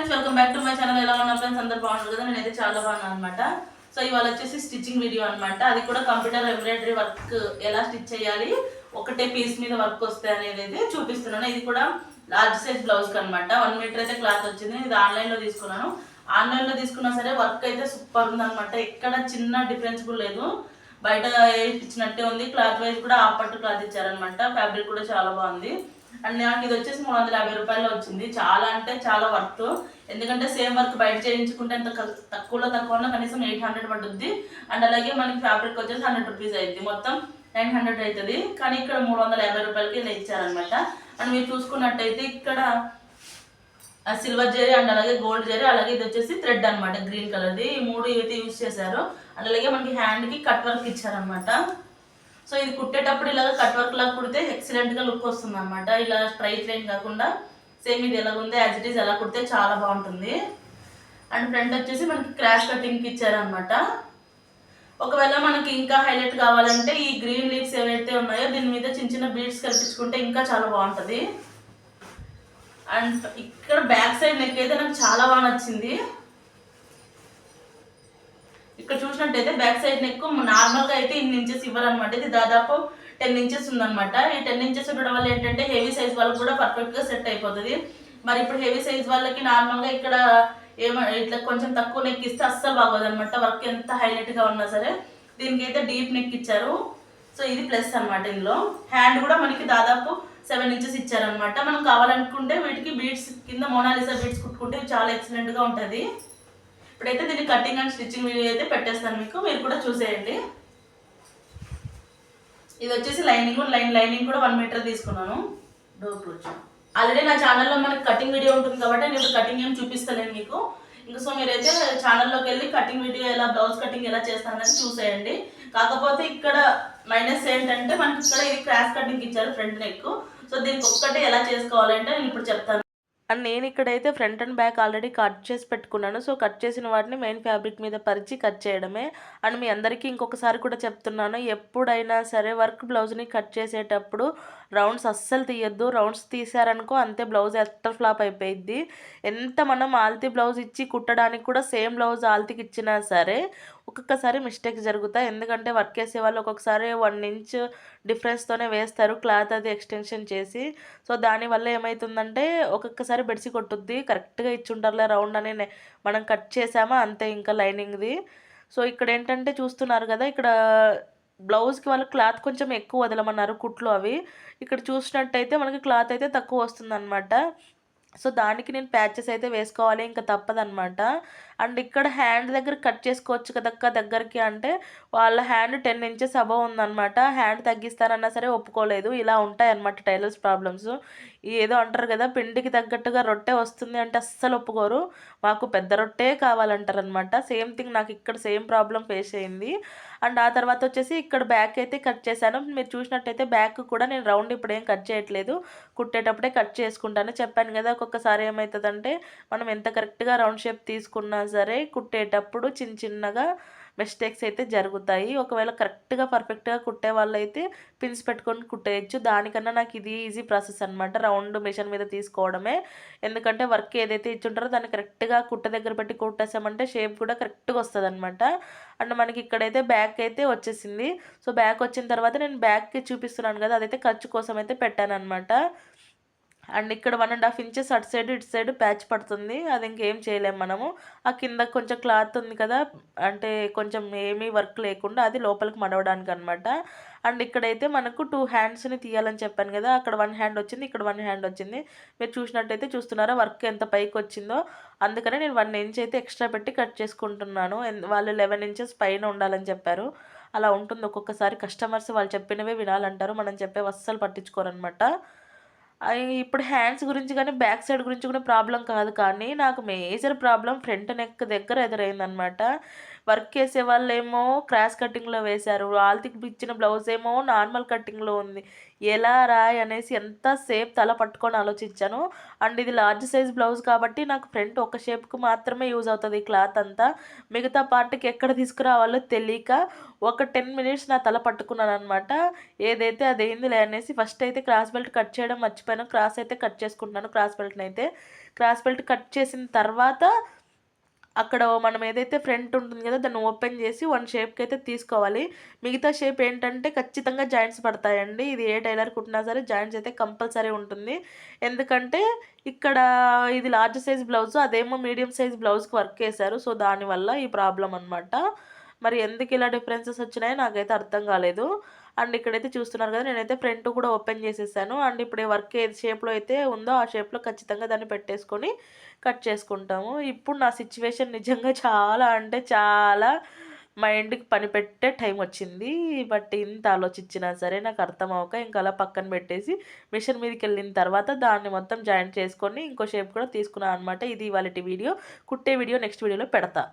Friends welcome back to my channel ఎలా ఉన్నా friends అందరు బాగున్నారు కదా? నేనైతే చాలా బాగున్నాను అనమాట సో ఇవాళ వచ్చేసి స్టిచ్చింగ్ వీడియో అనమాట అది కూడా కంప్యూటర్ ఎంబ్రాయిడరీ వర్క్ ఎలా స్టిచ్ చేయాలి ఒకటే పీస్ మీద వర్క్ వస్తాయి అనేది అయితే చూపిస్తున్నాను. ఇది కూడా లార్జ్ సైజ్ బ్లౌజ్ అనమాట వన్ మీటర్ అయితే క్లాత్ వచ్చింది. ఇది ఆన్లైన్లో తీసుకున్నాను. ఆన్లైన్లో తీసుకున్నా సరే వర్క్ అయితే సూపర్ ఉంది అనమాట ఎక్కడ చిన్న డిఫరెన్స్ కూడా లేదు. బయట ఇచ్చినట్టే ఉంది. క్లాత్ వైజ్ కూడా ఆ పట్టు క్లాత్ ఇచ్చారనమాట ఫ్యాబ్రిక్ కూడా చాలా బాగుంది. అండ్ నాకు ఇది వచ్చేసి మూడు వందల యాభై రూపాయలు వచ్చింది. చాలా అంటే చాలా వర్త్ ఎందుకంటే సేమ్ వర్క్ బయట చేయించుకుంటే అంత తక్కువలో తక్కువ కనీసం ఎయిట్ హండ్రెడ్ పడుతుంది అండ్ అలాగే మనకి ఫ్యాబ్రిక్ వచ్చేసి హండ్రెడ్ రూపీస్ అయింది మొత్తం నైన్ హండ్రెడ్ అవుతుంది కానీ ఇక్కడ మూడు వందల యాభై రూపాయలకి ఇలా ఇచ్చారనమాట అండ్ మీరు చూసుకున్నట్టయితే ఇక్కడ సిల్వర్ జరీ అండ్ అలాగే గోల్డ్ జరీ అలాగే ఇది వచ్చేసి థ్రెడ్ అనమాట గ్రీన్ కలర్ది ఈ మూడు అయితే యూజ్ చేశారు. అండ్ అలాగే మనకి హ్యాండ్కి కట్ వర్క్ ఇచ్చారనమాట సో ఇది కుట్టేటప్పుడు ఇలాగ కట్ వర్క్ లాగా కుడితే ఎక్సలెంట్గా లుక్ వస్తుంది అనమాట ఇలా స్ట్రైట్ లైన్ కాకుండా సేమ్ ఇది ఎలా ఉంది యాజ్ ఇట్ ఈస్ ఎలా కుడితే చాలా బాగుంటుంది. అండ్ ఫ్రంట్ వచ్చేసి మనకి క్రాష్ కటింగ్ ఇచ్చారనమాట ఒకవేళ మనకి ఇంకా హైలైట్ కావాలంటే ఈ గ్రీన్ లీవ్స్ ఏవైతే ఉన్నాయో దీని మీద చిన్న చిన్న బీడ్స్ కల్పించుకుంటే ఇంకా చాలా బాగుంటుంది. అండ్ ఇక్కడ బ్యాక్ సైడ్ నెక్ అయితే నాకు చాలా బాగా నచ్చింది. ఇక్కడ చూసినట్టయితే బ్యాక్ సైడ్ నెక్ నార్మల్గా అయితే ఇన్ని ఇంచెస్ ఇవ్వరనమాట ఇది దాదాపు టెన్ ఇంచెస్ ఉందన్నమాట. ఈ టెన్ ఇంచెస్ ఉండడం వల్ల ఏంటంటే హెవీ సైజ్ వాళ్ళకి కూడా పర్ఫెక్ట్గా సెట్ అయిపోతుంది. మరి ఇప్పుడు హెవీ సైజ్ వాళ్ళకి నార్మల్గా ఇక్కడ ఏమ ఇట్లా కొంచెం తక్కువ నెక్ ఇస్తే అస్సలు బాగోదు అనమాట వర్క్ ఎంత హైలైట్గా ఉన్నా సరే. దీనికి అయితే డీప్ నెక్ ఇచ్చారు. సో ఇది ప్లస్ అన్నమాట ఇందులో. హ్యాండ్ కూడా మనకి దాదాపు సెవెన్ ఇంచెస్ ఇచ్చారనమాట మనం కావాలనుకుంటే వీటికి బీడ్స్ కింద మోనాలిసా బీడ్స్ కుట్టుకుంటే చాలా ఎక్సలెంట్గా ఉంటుంది. ఇప్పుడైతే దీన్ని కటింగ్ అండ్ స్టిచ్చింగ్ వీడియో అయితే పెట్టేస్తాను మీకు. మీరు కూడా చూసేయండి. ఇది వచ్చేసి లైనింగ్ లైన్ లైనింగ్ కూడా వన్ మీటర్ తీసుకున్నాను. డోర్ క్లోజ్ ఆల్రెడీ నా ఛానల్లో మనకి కటింగ్ వీడియో ఉంటుంది కాబట్టి నేను ఇప్పుడు కటింగ్ ఏం చూపిస్తలేను మీకు. ఇంకా సో మీరైతే ఛానల్లోకి వెళ్ళి కటింగ్ వీడియో ఎలా బ్లౌజ్ కటింగ్ ఎలా చేస్తానని చూసేయండి. కాకపోతే ఇక్కడ మైనస్ ఏంటంటే మనకి ఇక్కడ ఇది క్రాస్ కటింగ్ ఇచ్చారు ఫ్రంట్ నెక్ సో దీనికి ఒక్కటే ఎలా చేసుకోవాలంటే నేను ఇప్పుడు చెప్తాను. అండ్ నేను ఇక్కడైతే front and back already cut చేసి పెట్టుకున్నాను. సో కట్ చేసిన వాటిని మెయిన్ ఫ్యాబ్రిక్ మీద పరిచి కట్ చేయడమే. అండ్ మీ అందరికీ ఇంకొకసారి కూడా చెప్తున్నాను ఎప్పుడైనా సరే వర్క్ బ్లౌజ్ని కట్ చేసేటప్పుడు రౌండ్స్ అస్సలు తీయొద్దు. రౌండ్స్ తీసారనుకో అంతే బ్లౌజ్ ఎట్టర్ ఫ్లాప్ అయిపోయింది ఎంత మనం ఆల్తీ బ్లౌజ్ ఇచ్చి కుట్టడానికి కూడా సేమ్ బ్లౌజ్ ఆల్తీకి ఇచ్చినా సరే ఒక్కొక్కసారి మిస్టేక్ జరుగుతాయి. ఎందుకంటే వర్క్ చేసే వాళ్ళు ఒక్కొక్కసారి వన్ ఇంచ్ డిఫరెన్స్తోనే వేస్తారు. క్లాత్ అది ఎక్స్టెన్షన్ చేసి. సో దానివల్ల ఏమవుతుందంటే ఒక్కొక్కసారి బెడిసి కొట్టుద్ది. కరెక్ట్గా ఇచ్చుంటారులే రౌండ్ అని మనం కట్ చేసామా అంతే ఇంకా లైనింగ్ది. సో ఇక్కడ ఏంటంటే చూస్తున్నారు కదా ఇక్కడ బ్లౌజ్కి వాళ్ళు క్లాత్ కొంచెం ఎక్కువ వదలమన్నారు కుట్లు అవి. ఇక్కడ చూసినట్టయితే మనకి క్లాత్ అయితే తక్కువ వస్తుందన్నమాట. సో దానికి నేను ప్యాచెస్ అయితే వేసుకోవాలి. ఇంకా తప్పదనమాట అండ్ ఇక్కడ హ్యాండ్ దగ్గర కట్ చేసుకోవచ్చు కదక్క దగ్గరికి అంటే వాళ్ళ హ్యాండ్ టెన్ ఇంచెస్ అబవ్ ఉందన్నమాట. హ్యాండ్ తగ్గిస్తారన్నా సరే ఒప్పుకోలేదు. ఇలా ఉంటాయి అన్నమాట టైలర్స్ ప్రాబ్లమ్స్. ఏదో అంటారు కదా పిండికి తగ్గట్టుగా రొట్టె వస్తుంది అంటే అస్సలు ఒప్పుకోరు. మాకు పెద్ద రొట్టే కావాలంటారు అనమాట సేమ్ థింగ్ నాకు ఇక్కడ సేమ్ ప్రాబ్లం ఫేస్ అయింది. అండ్ ఆ తర్వాత వచ్చేసి ఇక్కడ బ్యాక్ అయితే కట్ చేశాను. మీరు చూసినట్టయితే బ్యాక్ కూడా నేను రౌండ్ ఇప్పుడు ఏం కట్ చేయట్లేదు. కుట్టేటప్పుడే కట్ చేసుకుంటాను. చెప్పాను కదా ఒక్కొక్కసారి ఏమవుతుందంటే మనం ఎంత కరెక్ట్గా రౌండ్ షేప్ తీసుకున్నా సరే కుట్టేటప్పుడు చిన్న చిన్నగా మిస్టేక్స్ అయితే జరుగుతాయి. ఒకవేళ కరెక్ట్గా పర్ఫెక్ట్గా కుట్టే వాళ్ళైతే పిన్స్ పెట్టుకొని కుట్టేయచ్చు. దానికన్నా నాకు ఇది ఈజీ ప్రాసెస్ అనమాట రౌండ్ మిషన్ మీద తీసుకోవడమే. ఎందుకంటే వర్క్ ఏదైతే ఇచ్చుంటారో దాన్ని కరెక్ట్గా కుట్ట దగ్గర పెట్టి కుట్టేసామంటే షేప్ కూడా కరెక్ట్గా వస్తుంది అనమాట అండ్ మనకి ఇక్కడైతే బ్యాక్ అయితే వచ్చేసింది. సో బ్యాక్ వచ్చిన తర్వాత నేను బ్యాక్కి చూపిస్తున్నాను కదా అదైతే ఖర్చు కోసం అయితే పెట్టాను అనమాట అండ్ ఇక్కడ వన్ అండ్ హాఫ్ ఇంచెస్ అటు సైడ్ ఇటు సైడ్ ప్యాచ్ పడుతుంది. అది ఇంకేం చేయలేం మనము. ఆ కింద కొంచెం క్లాత్ ఉంది కదా అంటే కొంచెం ఏమీ వర్క్ లేకుండా అది లోపలికి మడవడానికి అనమాట అండ్ ఇక్కడైతే మనకు టూ హ్యాండ్స్ని తీయాలని చెప్పాను కదా అక్కడ వన్ హ్యాండ్ వచ్చింది ఇక్కడ వన్ హ్యాండ్ వచ్చింది. మీరు చూసినట్టయితే చూస్తున్నారా వర్క్ ఎంత పైకి వచ్చిందో. అందుకనే నేను వన్ ఇంచ్ అయితే ఎక్స్ట్రా పెట్టి కట్ చేసుకుంటున్నాను. వాళ్ళు లెవెన్ ఇంచెస్ పైన ఉండాలని చెప్పారు. అలా ఉంటుంది ఒక్కొక్కసారి. కస్టమర్స్ వాళ్ళు చెప్పినవే వినాలంటారు. మనం చెప్పే అస్సలు పట్టించుకోరనమాట అనమాట ఇప్పుడు హ్యాండ్స్ గురించి కానీ బ్యాక్ సైడ్ గురించి కూడా ప్రాబ్లం కాదు. కానీ నాకు మేజర్ ప్రాబ్లం ఫ్రంట్ నెక్ దగ్గర ఎదురైందనమాట వర్క్ చేసే వాళ్ళు ఏమో క్రాస్ కటింగ్లో వేశారు. వాళ్ళకి ఇచ్చిన బ్లౌజ్ ఏమో నార్మల్ కటింగ్లో ఉంది. ఎలా రాయ్ అనేసి ఎంతసేపు తల పట్టుకొని ఆలోచించాను. అండ్ ఇది లార్జ్ సైజ్ బ్లౌజ్ కాబట్టి నాకు ఫ్రంట్ ఒక షేప్కి మాత్రమే యూజ్ అవుతుంది ఈ క్లాత్ అంతా. మిగతా పార్ట్కి ఎక్కడ తీసుకురావాలో తెలియక ఒక టెన్ మినిట్స్ నా తల పట్టుకున్నాను అనమాట ఏదైతే అదేందిలే అనేసి ఫస్ట్ అయితే క్రాస్ బెల్ట్ కట్ చేయడం మర్చిపోయాను. క్రాస్ అయితే కట్ చేసుకుంటున్నాను క్రాస్ బెల్ట్ని అయితే క్రాస్ బెల్ట్ కట్ చేసిన తర్వాత అక్కడ మనం ఏదైతే ఫ్రంట్ ఉంటుంది కదా దాన్ని ఓపెన్ చేసి వన్ షేప్కి అయితే తీసుకోవాలి. మిగతా షేప్ ఏంటంటే ఖచ్చితంగా జాయింట్స్ పడతాయండి. ఇది ఏ టైలర్ కుట్టినా సరే జాయింట్స్ అయితే కంపల్సరీ ఉంటుంది. ఎందుకంటే ఇక్కడ ఇది లార్జ్ సైజ్ బ్లౌజ్ అదేమో మీడియం సైజ్ బ్లౌజ్కి వర్క్ చేశారు. సో దానివల్ల ఈ ప్రాబ్లం అనమాట మరి ఎందుకు ఇలా డిఫరెన్సెస్ వచ్చినాయో నాకైతే అర్థం కాలేదు. అండ్ ఇక్కడైతే చూస్తున్నారు కదా నేనైతే ఫ్రంట్ కూడా ఓపెన్ చేసేసాను. అండ్ ఇప్పుడు వర్క్ ఏ షేప్లో అయితే ఉందో ఆ షేప్లో ఖచ్చితంగా దాన్ని పెట్టేసుకొని కట్ చేసుకుంటాము. ఇప్పుడు నా సిచ్యువేషన్ నిజంగా చాలా అంటే చాలా మైండ్కి పని పెట్టే టైం వచ్చింది. బట్ ఇంత ఆలోచించినా సరే నాకు అర్థం అవ్వక ఇంకా అలా పక్కన పెట్టేసి మిషన్ మీదకి వెళ్ళిన తర్వాత దాన్ని మొత్తం జాయింట్ చేసుకొని ఇంకో షేప్ కూడా తీసుకున్నాను అనమాట ఇది ఇవాళ వీడియో. కుట్టే వీడియో నెక్స్ట్ వీడియోలో పెడతా.